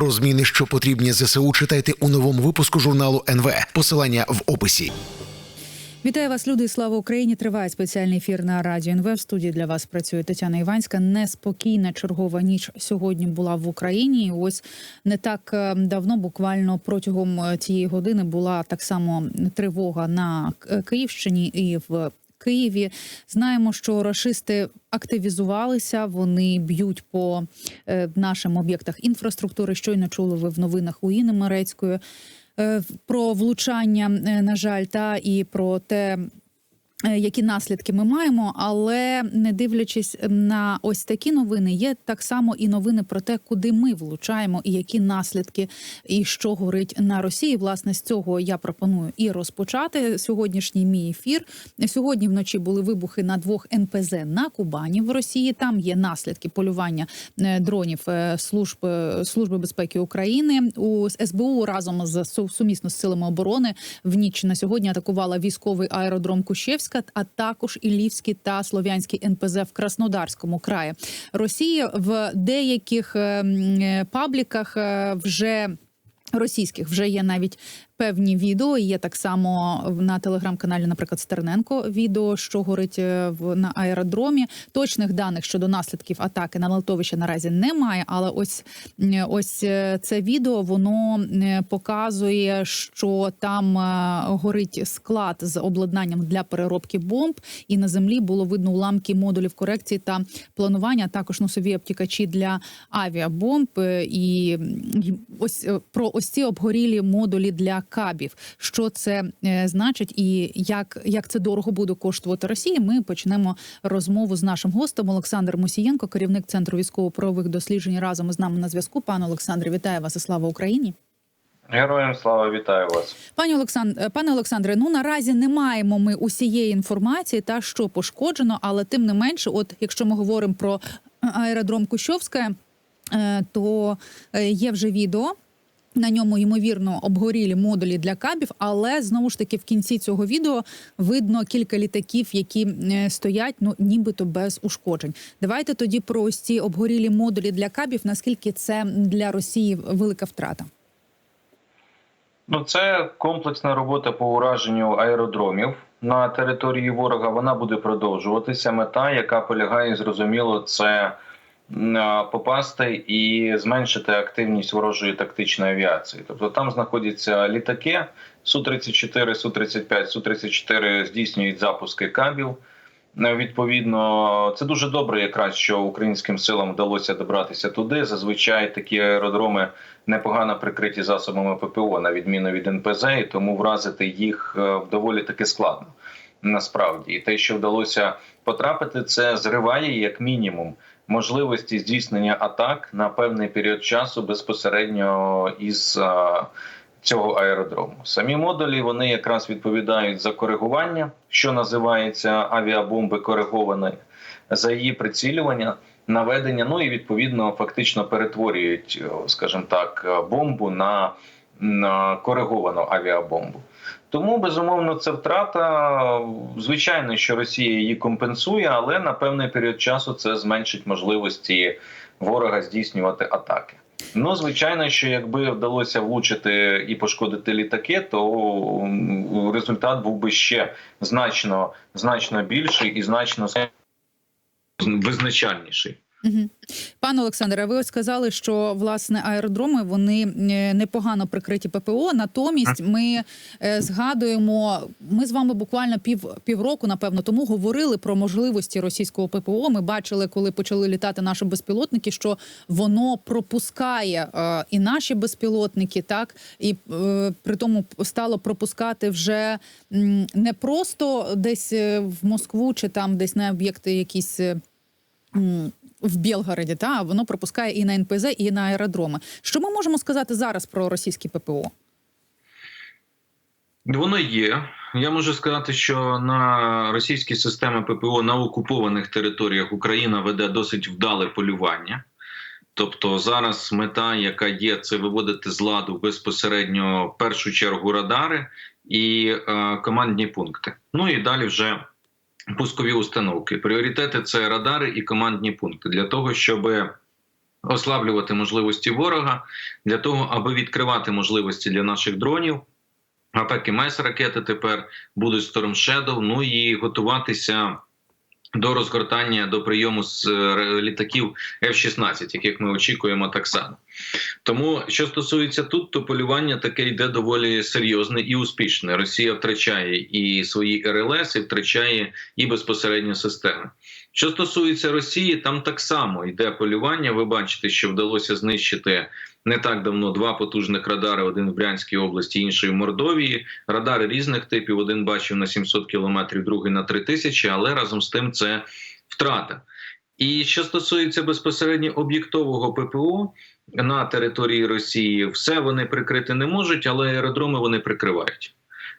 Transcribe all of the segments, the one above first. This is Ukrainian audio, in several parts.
Про зміни, що потрібні ЗСУ, читайте у новому випуску журналу НВ. Посилання в описі. Вітаю вас, люди. Слава Україні! Триває спеціальний ефір на радіо НВ. В студії для вас працює Тетяна Іванська. Неспокійна чергова ніч сьогодні була в Україні. Ось не так е, давно, буквально протягом е, цієї години, була так само тривога на Київщині і в. Києві знаємо, що рашисти активізувалися. Вони б'ють по е, нашим об'єктах інфраструктури. Щойно чули ви в новинах Уїни Марецької е, про влучання, е, на жаль, та і про те. Е, Які наслідки ми маємо, але не дивлячись на ось такі новини, є так само і новини про те, куди ми влучаємо, і які наслідки, і що горить на Росії. Власне, з цього я пропоную і розпочати сьогоднішній мій ефір. Сьогодні вночі були вибухи на двох НПЗ на Кубані в Росії. Там є наслідки полювання е, дронів е, служб служби безпеки України у СБУ разом з су- сумісно з силами оборони в ніч на сьогодні атакувала військовий аеродром Кущевська, а також Іллівський та Слов'янський НПЗ в Краснодарському краї. Росія в деяких е, м, е, пабліках е, вже. Російських вже є навіть певні відео. Є так само на телеграм-каналі, наприклад, Стерненко відео, що горить е, в на аеродромі. Точних даних щодо наслідків атаки на литовище наразі немає. Але ось ось е, це відео воно е, показує, що там горить склад з обладнанням для переробки бомб, і на землі було видно уламки модулів корекції та планування. Також носові обтікачі для авіабомб. І ось про ось ці обгорілі модулі для кабів. Що це е, значить, і як, як це дорого буде коштувати Росії? Ми почнемо розмову з нашим гостем Олександр Мусієнко, керівник центру військово-правових досліджень. Разом із нами на зв'язку. Пане Олександре, вітаю вас і слава Україні. Героям слава вітаю вас. Пані Олександр, пане Олександре, ну наразі не маємо ми усієї інформації, та що пошкоджено, але тим не менше, от якщо ми говоримо про аеродром Кущовська, е, то е, є вже відео. На ньому ймовірно обгорілі модулі для кабів, але знову ж таки в кінці цього відео видно кілька літаків, які е, стоять, ну нібито без ушкоджень. Давайте тоді про ось ці обгорілі модулі для кабів. Наскільки це для Росії велика втрата? Ну, це комплексна робота по ураженню аеродромів на території ворога. Вона буде продовжуватися. Мета, яка полягає, зрозуміло, це попасти і зменшити активність ворожої тактичної авіації. Тобто там знаходяться літаки су 34 су 35 су 34 здійснюють запуски кабів. Е, Відповідно, це дуже добре, якраз що українським силам вдалося добратися туди. Зазвичай такі аеродроми непогано прикриті засобами ППО, на відміну від НПЗ, і тому вразити їх е, доволі таки складно. Насправді, і те, що вдалося потрапити, це зриває як мінімум можливості здійснення атак на певний період часу безпосередньо із цього аеродрому. Самі модулі вони якраз відповідають за коригування, що називається авіабомби коригованої, за її прицілювання, наведення. Ну і відповідно фактично перетворюють, скажімо так, бомбу на, на кориговану авіабомбу. Тому безумовно це втрата. Звичайно, що Росія її компенсує, але на певний період часу це зменшить можливості ворога здійснювати атаки. Ну, звичайно, що якби вдалося влучити і пошкодити літаки, то результат був би ще значно значно більший і значно визначальніший. Угу. Пане Олександре, ви ось сказали, що власне аеродроми вони е, непогано прикриті ППО. Натомість ми е, згадуємо, ми з вами буквально пів півроку, напевно, тому говорили про можливості російського ППО. Ми бачили, коли почали літати наші безпілотники, що воно пропускає е, і наші безпілотники, так і е, при тому стало пропускати вже м, не просто десь е, в Москву чи там десь на об'єкти якісь. м, в Білгороді, та воно пропускає і на НПЗ, і на аеродроми. Що ми можемо сказати зараз про російські ППО? Воно є. Я можу сказати, що на російські системи ППО на окупованих територіях Україна веде досить вдале полювання. Тобто зараз мета, яка є, це виводити з ладу безпосередньо в першу чергу радари і е, командні пункти. Ну і далі вже пускові установки. Пріоритети це радари і командні пункти для того, щоб ослаблювати можливості ворога для того, аби відкривати можливості для наших дронів. Атаки мес ракети тепер будуть Storm Shadow, ну і готуватися до розгортання до прийому з е, літаків F-16, яких ми очікуємо так само. Тому, що стосується тут, то полювання таке йде доволі серйозне і успішне. Росія втрачає і свої РЛС, і втрачає і безпосередньо системи. Що стосується Росії, там так само йде полювання. Ви бачите, що вдалося знищити не так давно два потужних радари: один в Брянській області, інший в Мордовії. Радари різних типів. Один бачив на 700 кілометрів, другий на 3000, але разом з тим це втрата. І що стосується безпосередньо об'єктового ППО на території Росії, все вони прикрити не можуть, але аеродроми вони прикривають.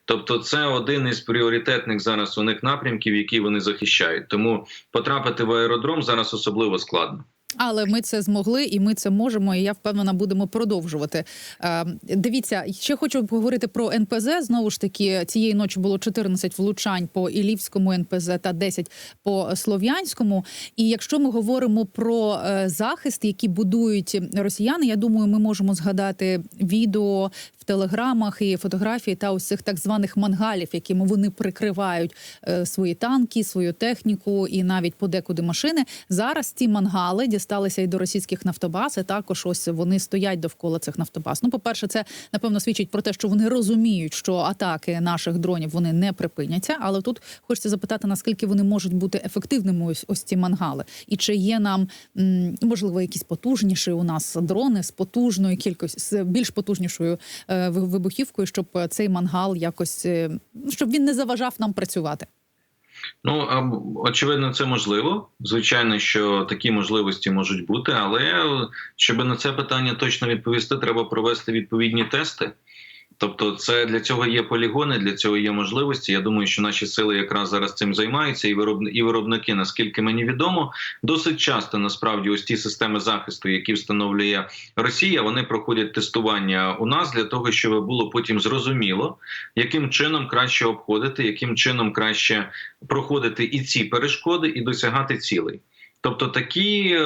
Тобто, це один із пріоритетних зараз у них напрямків, які вони захищають. Тому потрапити в аеродром зараз особливо складно. Але ми це змогли, і ми це можемо. І я впевнена, будемо продовжувати. Е, дивіться, ще хочу поговорити про НПЗ. Знову ж таки, цієї ночі було 14 влучань по Ілівському НПЗ та 10 по Слов'янському. І якщо ми говоримо про е, захист, який будують росіяни, я думаю, ми можемо згадати відео в телеграмах і фотографії та ось цих так званих мангалів, якими вони прикривають е, свої танки, свою техніку і навіть подекуди машини. Зараз ці мангали дісталися і до російських нафтобаз. І також ось вони стоять довкола цих нафтобаз. Ну, по перше, це напевно свідчить про те, що вони розуміють, що атаки наших дронів вони не припиняться. Але тут хочеться запитати, наскільки вони можуть бути ефективними, ось ось ці мангали, і чи є нам можливо якісь потужніші у нас дрони з потужною кількістю з більш потужнішою е, вибухівкою, щоб цей мангал якось е, ну, щоб він не заважав нам працювати. Ну очевидно, це можливо. Звичайно, що такі можливості можуть бути, але е, щоб на це питання точно відповісти, треба провести відповідні тести. Тобто, це для цього є полігони, для цього є можливості. Я думаю, що наші сили якраз зараз цим займаються, і виробни- і виробники, наскільки мені відомо, досить часто насправді ось ті системи захисту, які встановлює Росія, вони проходять тестування у нас для того, щоб було потім зрозуміло, яким чином краще обходити, яким чином краще проходити і ці перешкоди, і досягати цілей. Тобто такі, е,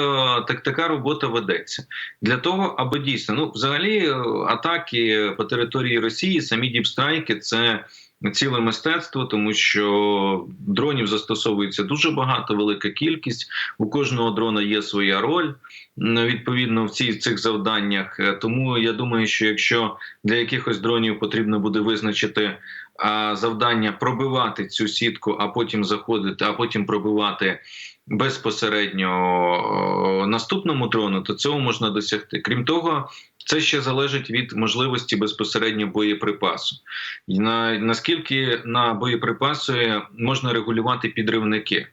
так, така робота ведеться для того, аби дійсно ну взагалі е, атаки по території Росії, самі діпстрайки це ціле мистецтво, тому що дронів застосовується дуже багато, велика кількість. У кожного дрона є своя роль відповідно в цій цих завданнях. Е, Тому я думаю, що якщо для якихось дронів потрібно буде визначити завдання пробивати цю сітку, а потім заходити, а потім пробивати безпосередньо наступному дрону, то цього можна досягти. Крім того, це ще залежить від можливості безпосередньо боєприпасу. На наскільки на боєприпаси можна регулювати підривники.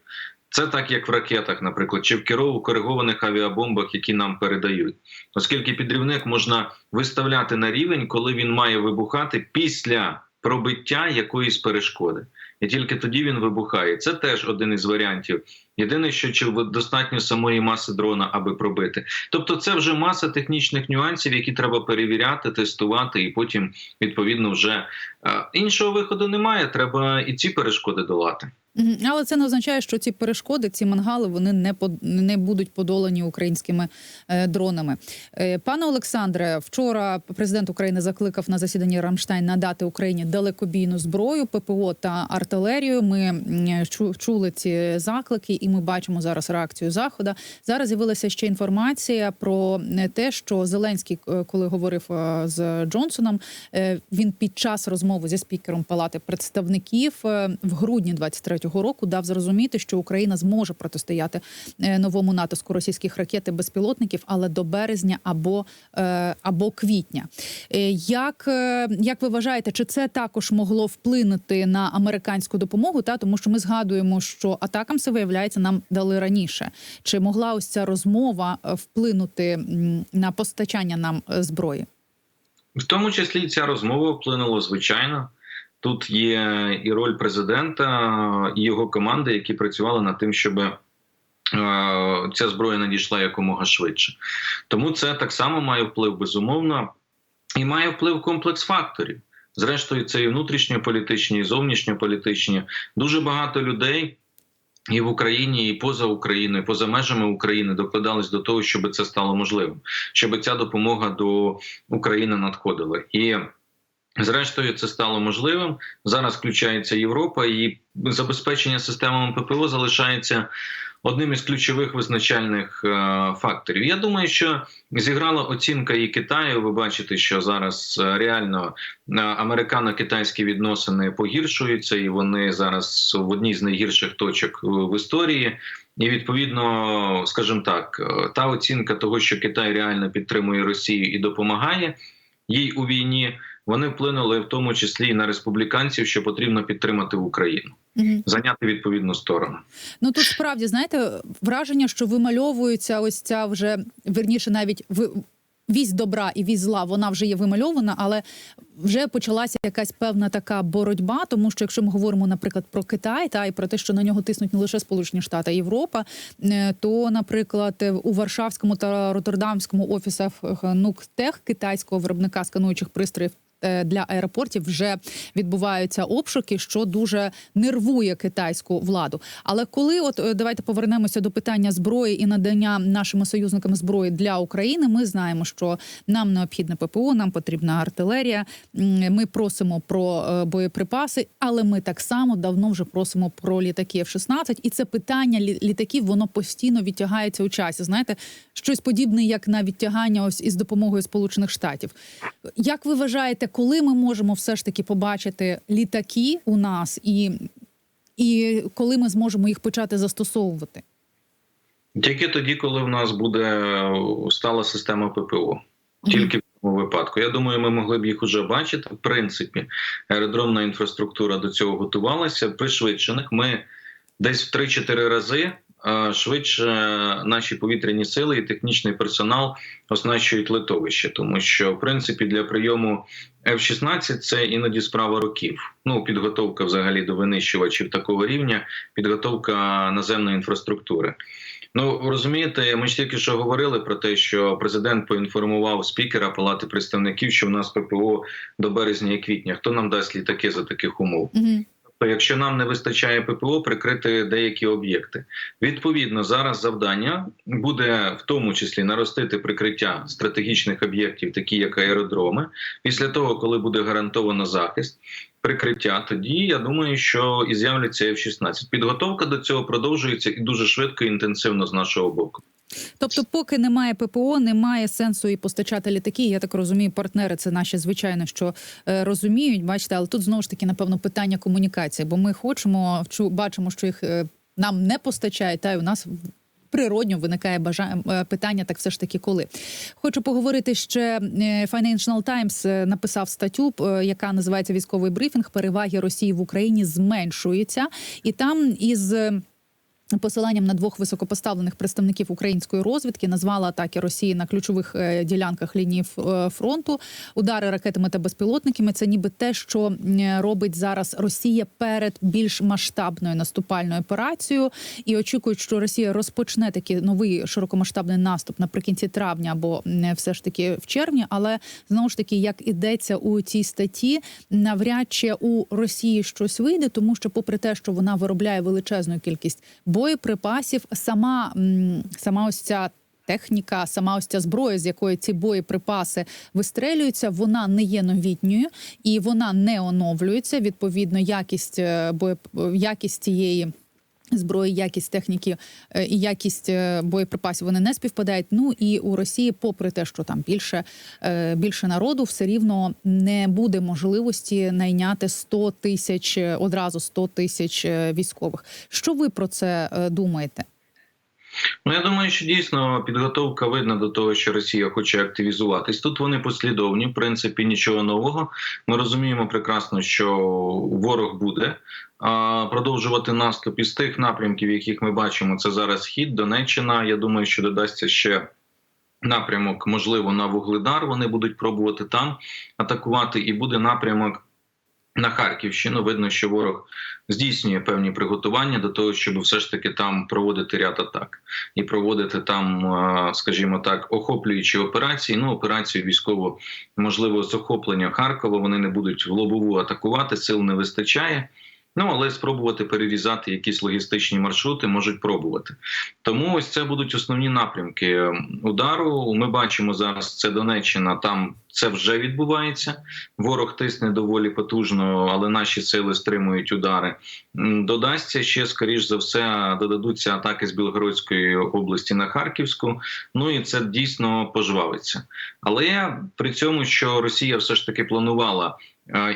Це так, як в ракетах, наприклад, чи в керово коригованих авіабомбах, які нам передають, оскільки підривник можна виставляти на рівень, коли він має вибухати після пробиття якоїсь перешкоди, і тільки тоді він вибухає. Це теж один із варіантів. Єдине, що чи достатньо самої маси дрона, аби пробити. Тобто, це вже маса технічних нюансів, які треба перевіряти, тестувати, і потім відповідно вже е, іншого виходу немає. Треба і ці перешкоди долати. Але це не означає, що ці перешкоди, ці мангали, вони не под- не будуть подолані українськими е, дронами. Е, пане Олександре, вчора президент України закликав на засіданні Рамштайн надати Україні далекобійну зброю, ППО та артилерію. Ми чу- чули ці заклики, і ми бачимо зараз реакцію заходу. Зараз з'явилася ще інформація про е, те, що Зеленський, е, коли говорив е, з Джонсоном, він під час розмови зі спікером Палати представників в грудні 23-го року дав зрозуміти, що Україна зможе протистояти новому натиску російських ракет і безпілотників, але до березня або, або квітня. Як, як ви вважаєте, чи це також могло вплинути на американську допомогу? Та тому, що ми згадуємо, що атакам це виявляється нам дали раніше. Чи могла ось ця розмова е, вплинути на постачання нам е, зброї? В тому числі ця розмова вплинула звичайно. Тут є і роль президента, і його команди, які працювали над тим, щоб е, ця зброя надійшла якомога швидше. Тому це так само має вплив безумовно, і має вплив комплекс факторів. Зрештою, це і внутрішньополітичні, і зовнішньополітичні. Дуже багато людей І в Україні, і поза Україною, поза межами України докладались до того, щоб це стало можливим, щоб ця допомога до України надходила. І зрештою це стало можливим. Зараз включається Європа, і забезпечення системами ППО залишається одним із ключових визначальних е, факторів. Я думаю, що зіграла оцінка і Китаю. Ви бачите, що зараз е, реально е, американо-китайські відносини погіршуються, і вони зараз в одній з найгірших точок в історії. І відповідно, скажімо так, та оцінка того, що Китай реально підтримує Росію і допомагає їй у війні, вони вплинули в тому числі і на республіканців, що потрібно підтримати Україну, Мгм. зайняти відповідну сторону. Ну тут справді знаєте враження, що вимальовується ось ця вже верніше, навіть в вісь добра і вісь зла. Вона вже є вимальована, але вже почалася якась певна така боротьба. Тому що якщо ми говоримо, наприклад, про Китай, та і про те, що на нього тиснуть не лише Сполучені Штати, а Європа, е, то, наприклад, у Варшавському та Роттердамському офісах е, Нуктех китайського виробника скануючих пристроїв. Е, Для аеропортів вже відбуваються обшуки, що дуже нервує китайську владу. Але коли, от е, давайте повернемося до питання зброї і надання нашими союзникам зброї для України, ми знаємо, що нам необхідне ППО, нам потрібна артилерія. Ми просимо про е, боєприпаси, але ми так само давно вже просимо про літаки F-16. І це питання літаків воно постійно відтягається у часі. Знаєте, щось подібне, як на відтягання ось із допомогою Сполучених Штатів. Як ви вважаєте, коли ми можемо все ж таки побачити літаки у нас, і, і коли ми зможемо їх почати застосовувати? Тільки тоді, коли в нас буде стала система ППО. Тільки в цьому випадку. Я думаю, ми могли б їх уже бачити. В принципі, аеродромна інфраструктура до цього готувалася. Пришвидшених ми десь в 3-4 рази е, швидше наші повітряні сили і технічний персонал оснащують литовище, тому що в принципі для прийому F-16 це іноді справа років. Ну, підготовка взагалі до винищувачів такого рівня, підготовка наземної інфраструктури. Ну розумієте, ми ж тільки що говорили про те, що президент поінформував спікера Палати представників, що в нас ППО до березня і квітня. Хто нам дасть літаки за таких умов? Угу. Тобто, якщо нам не вистачає ППО, прикрити деякі об'єкти. Відповідно, зараз завдання буде в тому числі наростити прикриття стратегічних об'єктів, такі як аеродроми. Після того, коли буде гарантовано захист, прикриття, тоді я думаю, що і з'являться F-16. Підготовка до цього продовжується і дуже швидко і інтенсивно з нашого боку. Тобто, поки немає ППО, немає сенсу і постачати літаки. Я так розумію, партнери це наші звичайно, що е, розуміють. Бачите, але тут знову ж таки напевно питання комунікації, бо ми хочемо бачимо, що їх е, нам не постачають, та й у нас. Природньо виникає бажання е, питання, так все ж таки, коли хочу поговорити ще е, Financial Times е, написав статтю, яка називається Військовий брифінг. Переваги Росії в Україні зменшуються, і там із Посиланням на двох високопоставлених представників української розвідки назвала атаки Росії на ключових е, ділянках лінії е, фронту, удари ракетами та безпілотниками. Це ніби те, що робить зараз Росія перед більш масштабною наступальною операцією, і очікують, що Росія розпочне такий новий широкомасштабний наступ наприкінці травня або все ж таки в червні. Але знову ж таки, як ідеться у цій статті, навряд чи у Росії щось вийде, тому що, попри те, що вона виробляє величезну кількість боєприпасів, сама, сама ось ця. Техніка, сама ось ця зброя, з якої ці боєприпаси вистрелюються, вона не є новітньою і вона не оновлюється. Відповідно, якість е, боєп... якість цієї зброї, якість техніки е, і якість е, боєприпасів вони не співпадають. Ну і у Росії, попри те, що там більше, е, більше народу, все рівно не буде можливості найняти 100 тисяч одразу 100 тисяч військових. Що ви про це думаєте? Ну, я думаю, що дійсно підготовка видна до того, що Росія хоче активізуватись. Тут вони послідовні, в принципі, нічого нового. Ми розуміємо прекрасно, що ворог буде а, продовжувати наступ із тих напрямків, яких ми бачимо. Це зараз схід, Донеччина. Я думаю, що додасться ще. Напрямок, можливо, на Вугледар вони будуть пробувати там атакувати, і буде напрямок на Харківщину. Видно, що ворог здійснює певні приготування до того, щоб все ж таки там проводити ряд атак і проводити там, е, скажімо так, охоплюючі операції. Ну, операцію військово можливо з охоплення Харкова. Вони не будуть в лобову атакувати, сил не вистачає. Ну але спробувати перерізати якісь логістичні маршрути можуть пробувати. Тому ось це будуть основні напрямки удару. Ми бачимо зараз це Донеччина. Там це вже відбувається. Ворог тисне доволі потужно, але наші сили стримують удари. Додасться ще скоріш за все, додадуться атаки з Білгородської області на Харківську. Ну і це дійсно пожвавиться. Але при цьому, що Росія все ж таки планувала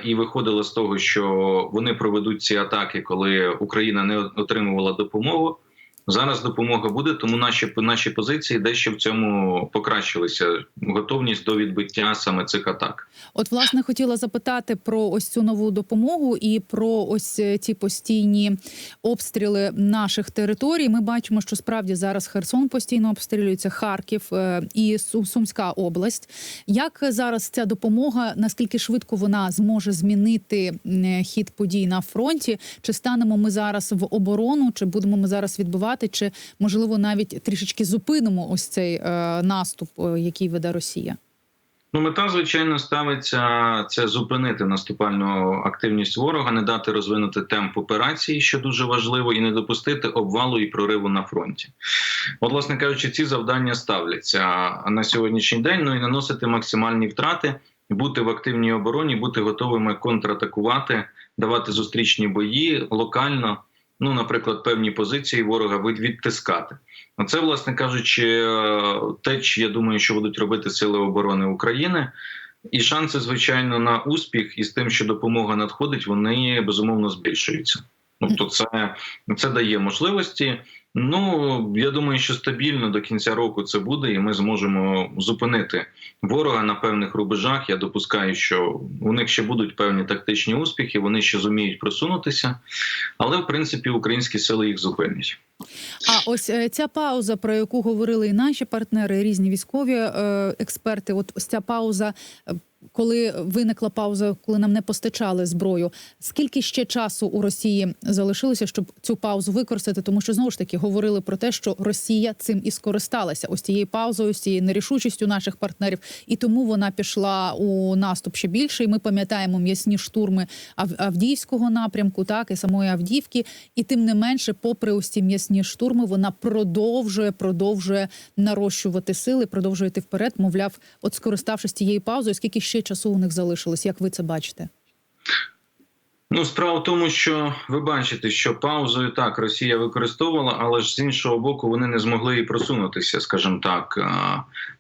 і виходила з того, що вони проведуть ці атаки, коли Україна не отримувала допомогу. Зараз допомога буде, тому наші наші позиції дещо в цьому покращилися. Готовність до відбиття саме цих атак. От, власне, хотіла запитати про ось цю нову допомогу і про ось е, ці постійні обстріли наших територій. Ми бачимо, що справді зараз Херсон постійно обстрілюється, Харків е, і Сумська область. Як зараз ця допомога? Наскільки швидко вона зможе змінити хід подій на фронті? Чи станемо ми зараз в оборону, чи будемо ми зараз відбивати, чи можливо навіть трішечки зупинимо ось цей е, наступ, е, який веде Росія? Ну, мета, звичайно, ставиться це зупинити наступальну активність ворога, не дати розвинути темп операції, що дуже важливо, і не допустити обвалу і прориву на фронті. От, власне кажучи, ці завдання ставляться на сьогоднішній день. Ну і наносити максимальні втрати, бути в активній обороні, бути готовими контратакувати, давати зустрічні бої локально. Ну, наприклад, певні позиції ворога від- відтискати. А це, власне кажучи, е, те, чи я думаю, що будуть робити сили оборони України. І шанси, звичайно, на успіх із тим, що допомога надходить, вони безумовно збільшуються. Тобто, це, це дає можливості. Ну я думаю, що стабільно до кінця року це буде, і ми зможемо зупинити ворога на певних рубежах. Я допускаю, що у них ще будуть певні тактичні успіхи, вони ще зуміють просунутися, але в принципі українські сили їх зупинять. А ось е, ця пауза, про яку говорили і наші партнери, і різні військові е, експерти. От ось ця пауза, е, коли виникла пауза, коли нам не постачали зброю. Скільки ще часу у Росії залишилося, щоб цю паузу використати? Тому що знову ж таки говорили про те, що Росія цим і скористалася, ось цією паузою, з цією нерішучістю наших партнерів, і тому вона пішла у наступ ще більше. І ми пам'ятаємо м'ясні штурми Ав- Авдіївського напрямку, так і самої Авдіївки. І тим не менше, попри ось ці м'ясні штурми, вона продовжує, продовжує нарощувати сили, продовжує йти вперед. Мовляв, от скориставшись цією паузою, скільки ще часу у них залишилось? Як ви це бачите? Ну, справа в тому, що ви бачите, що паузою так Росія використовувала, але ж з іншого боку вони не змогли і просунутися, скажімо так,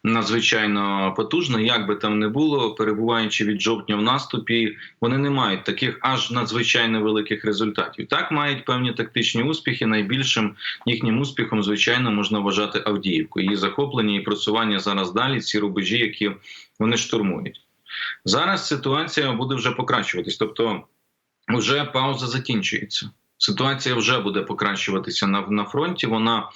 надзвичайно потужно. Як би там не було, перебуваючи від жовтня в наступі, вони не мають таких аж надзвичайно великих результатів. Так мають певні тактичні успіхи. Найбільшим їхнім успіхом, звичайно, можна вважати Авдіївку. Її захоплення і просування зараз далі. Ці рубежі, які вони штурмують. Зараз ситуація буде вже покращуватись, тобто. Вже пауза закінчується. Ситуація вже буде покращуватися на, на фронті. Вона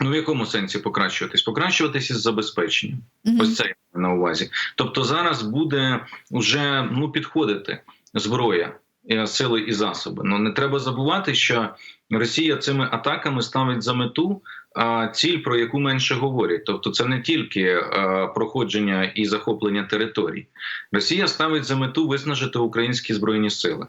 ну в якому сенсі покращуватись? Покращуватися з забезпеченням. Мгм. Ось це я на увазі. Тобто зараз буде вже ну підходити зброя, е, сили і засоби. Ну не треба забувати, що Росія цими атаками ставить за мету ціль, про яку менше говорять. Тобто, це не тільки е, проходження і захоплення територій. Росія ставить за мету виснажити українські збройні сили.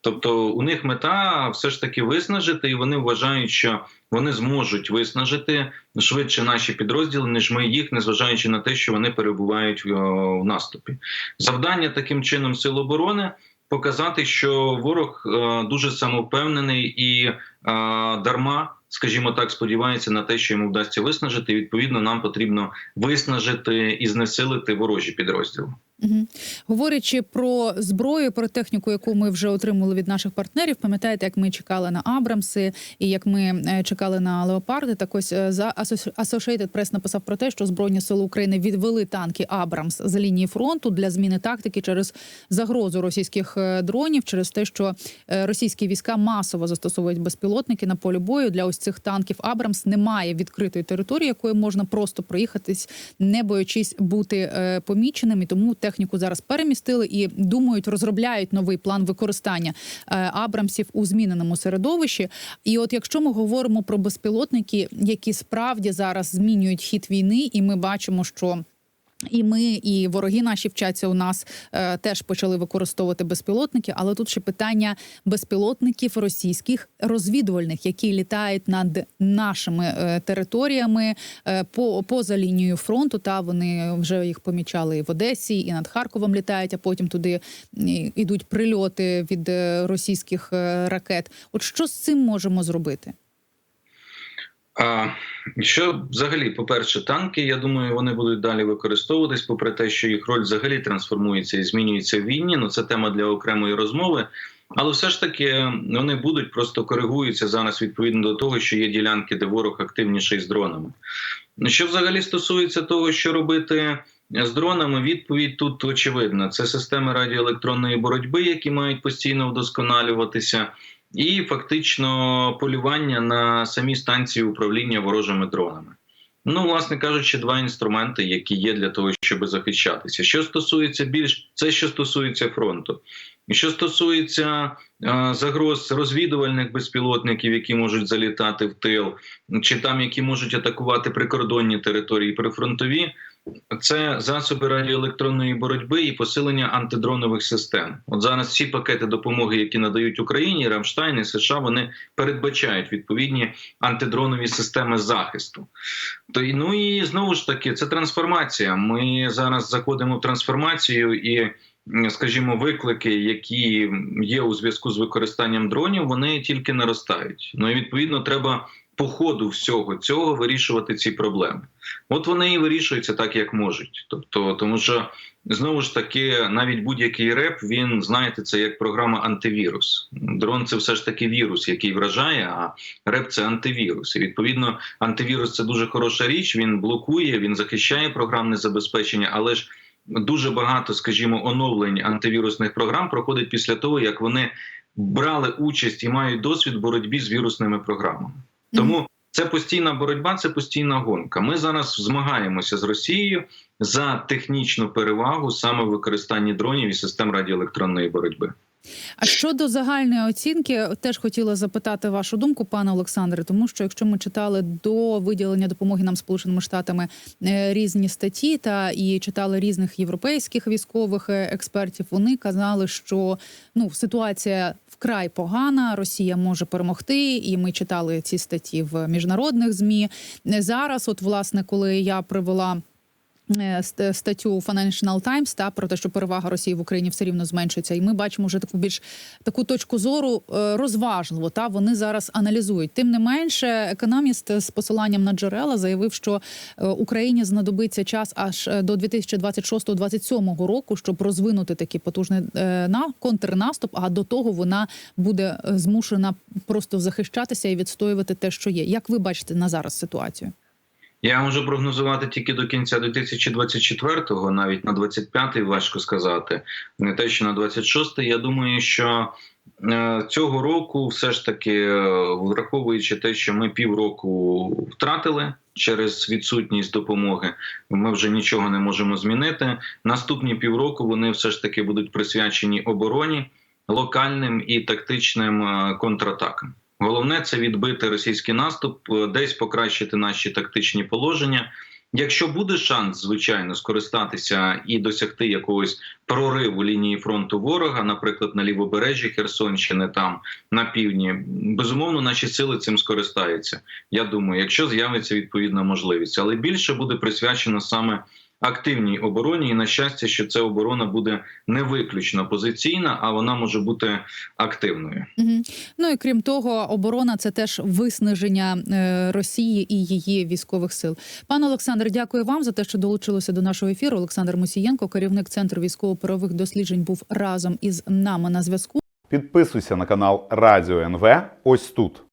Тобто у них мета все ж таки виснажити, і вони вважають, що вони зможуть виснажити швидше наші підрозділи, ніж ми їх, незважаючи на те, що вони перебувають в, в наступі. Завдання таким чином сил оборони показати, що ворог е, дуже самовпевнений і е, дарма, скажімо так, сподівається на те, що йому вдасться виснажити. Відповідно, нам потрібно виснажити і знесилити ворожі підрозділи. Угу. Говорячи про зброю, про техніку, яку ми вже отримали від наших партнерів, пам'ятаєте, як ми чекали на Абрамси і як ми е, чекали на леопарди. Так ось е, за Associated Press написав про те, що збройні сили України відвели танки Абрамс з лінії фронту для зміни тактики через загрозу російських е, дронів, через те, що російські війська масово застосовують безпілотники на полі бою. Для ось цих танків Абрамс немає відкритої території, якою можна просто проїхатись, не боячись бути поміченим. І тому техніку зараз перемістили і думають, розробляють новий план використання е, Абрамсів у зміненому середовищі. І от якщо ми говоримо про безпілотники, які справді зараз змінюють хід війни, і ми бачимо, що І ми, і вороги наші вчаться у нас е, теж почали використовувати безпілотники. Але тут ще питання безпілотників російських розвідувальних, які літають над нашими е, територіями е, по поза лінією фронту. Та вони вже їх помічали і в Одесі, і над Харковом літають. А потім туди і, ідуть прильоти від е, російських е, ракет. От що з цим можемо зробити? А що взагалі, по-перше, танки, я думаю, вони будуть далі використовуватись, попри те, що їх роль взагалі трансформується і змінюється в війні. Ну це тема для окремої розмови. Але все ж таки вони будуть просто коригуються зараз відповідно до того, що є ділянки, де ворог активніший з дронами. Що взагалі стосується того, що робити з дронами, відповідь тут очевидна: це системи радіоелектронної боротьби, які мають постійно вдосконалюватися. І фактично полювання на самі станції управління ворожими дронами. Ну, власне кажучи, два інструменти, які є для того, щоб захищатися. Що стосується більш це, що стосується фронту, що стосується е, загроз розвідувальних безпілотників, які можуть залітати в тил, чи там які можуть атакувати прикордонні території прифронтові, це засоби радіоелектронної боротьби і посилення антидронових систем. От зараз всі пакети допомоги, які надають Україні, Рамштайн і США, вони передбачають відповідні антидронові системи захисту. То ну і знову ж таки, це трансформація. Ми зараз заходимо в трансформацію і. Скажімо, виклики, які є у зв'язку з використанням дронів, вони тільки наростають. Ну і відповідно треба по ходу всього цього вирішувати ці проблеми. От вони і вирішуються так, як можуть. Тобто, тому що знову ж таки, навіть будь-який реп, він знаєте, це як програма антивірус. Дрон це все ж таки вірус, який вражає, а реп це антивірус. І відповідно, антивірус це дуже хороша річ. Він блокує, він захищає програмне забезпечення, але ж. Дуже багато, скажімо, оновлень антивірусних програм проходить після того, як вони брали участь і мають досвід боротьбі з вірусними програмами. Тому це постійна боротьба, це постійна гонка. Ми зараз змагаємося з Росією за технічну перевагу саме в використанні дронів і систем радіоелектронної боротьби. А щодо загальної оцінки, теж хотіла запитати вашу думку, пане Олександре, тому що якщо ми читали до виділення допомоги нам Сполученими Штатами е, різні статті та і читали різних європейських військових е, експертів, вони казали, що ну ситуація вкрай погана, Росія може перемогти, і ми читали ці статті в міжнародних змі. Зараз, от власне, коли я привела. Е, ст- Статтю Financial Times та про те, що перевага Росії в Україні все рівно зменшується, і ми бачимо вже таку більш таку точку зору е, розважливо. Та вони зараз аналізують. Тим не менше, економіст з посиланням на джерела заявив, що е, Україні знадобиться час аж до 2026-2027 року, щоб розвинути такий потужний на контрнаступ. А до того вона буде змушена просто захищатися і відстоювати те, що є. Як ви бачите на зараз ситуацію? Я можу прогнозувати тільки до кінця 2024-го, навіть на 25-й важко сказати. Не те, що на 26-й. Я думаю, що е, цього року, все ж таки, е, враховуючи те, що ми півроку втратили через відсутність допомоги, ми вже нічого не можемо змінити. Наступні півроку вони все ж таки будуть присвячені обороні, локальним і тактичним е, контратакам. Головне це відбити російський наступ, е, десь покращити наші тактичні положення. Якщо буде шанс, звичайно, скористатися і досягти якогось прориву лінії фронту ворога, наприклад, на лівобережжі Херсонщини, там на півдні, безумовно, наші сили цим скористаються. Я думаю, якщо з'явиться відповідна можливість, але більше буде присвячено саме активній обороні, і на щастя, що ця оборона буде не виключно позиційна, а вона може бути активною. Угу. Ну і крім того, оборона це теж виснаження е, Росії і її військових сил. Пане Олександр, дякую вам за те, що долучилися до нашого ефіру. Олександр Мусієнко, керівник центру військово-правових досліджень, був разом із нами на зв'язку. Підписуйся на канал Радіо НВ ось тут.